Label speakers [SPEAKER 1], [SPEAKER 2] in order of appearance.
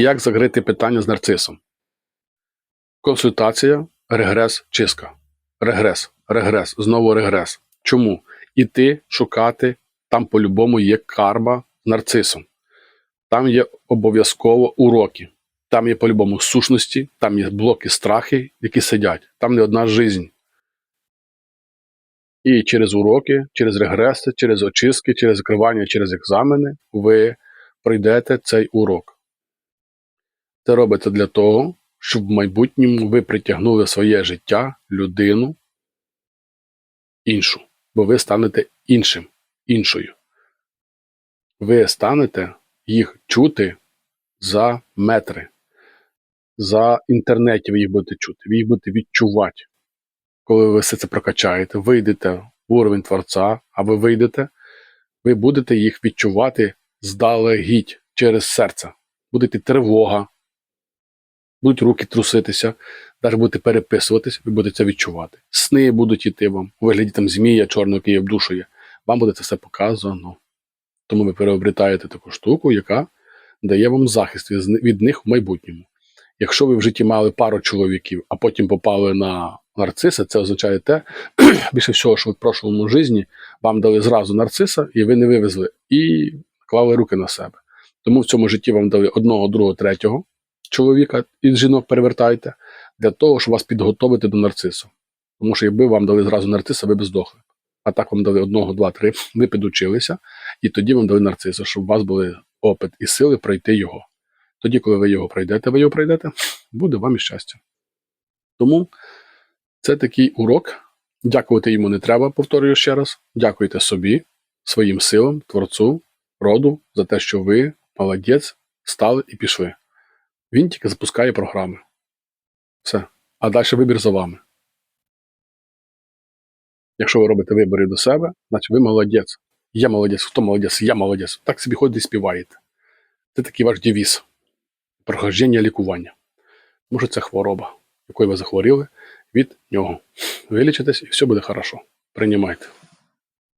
[SPEAKER 1] Як закрити питання з нарцисом? Консультація, регрес, чистка. Регрес, регрес, знову регрес. Чому? Іти шукати, там по-любому є карма з нарцисом. Там є обов'язково уроки. Там є по-любому сущності, там є блоки страхи, які сидять. Там не одна жизнь. І через уроки, через регреси, через очистки, через закривання, через екзамени ви пройдете цей урок. Це робиться для того, щоб в майбутньому ви притягнули своє життя людину іншу, бо ви станете іншим, іншою. Ви станете їх чути за метри, за інтернеті ви їх будете чути, ви їх будете відчувати. Коли ви все це прокачаєте, вийдете в уровень творця, а ви вийдете, ви будете їх відчувати здалегідь через серце. Буде йти тривога, будуть руки труситися, навіть будете переписуватись, ви будете це відчувати. Сни будуть йти вам, у вигляді там змія чорного, який обдушує. Вам буде це все показано. Тому ви переобретаєте таку штуку, яка дає вам захист від них в майбутньому. Якщо ви в житті мали пару чоловіків, а потім попали на нарциса, це означає те, більше всього, що в прошлому житті вам дали зразу нарциса, і ви не вивезли і клали руки на себе. Тому в цьому житті вам дали одного, другого, третього чоловіка із жінок перевертайте, для того, щоб вас підготовити до нарцису. Тому що якби вам дали зразу нарциса, ви б здохли. А так вам дали одного, два, три, ви підучилися, і тоді вам дали нарциса, щоб у вас були опит і сили пройти його. Тоді, коли ви його пройдете, ви його пройдете, буде вам і щастя. Тому це такий урок. Дякувати йому не треба, повторюю ще раз. Дякуйте собі, своїм силам, творцю, роду за те, що ви, молодець, стали і пішли. Він тільки запускає програми. Все. А далі вибір за вами. Якщо ви робите вибори до себе, значить ви молодець. Я молодець, хто молодець, я молодець. Так собі ходите і співаєте. Це такий ваш девіз. Прохождення лікування. Може, це хвороба, якою ви захворіли від нього. Вилічитесь і все буде хорошо. Приймайте.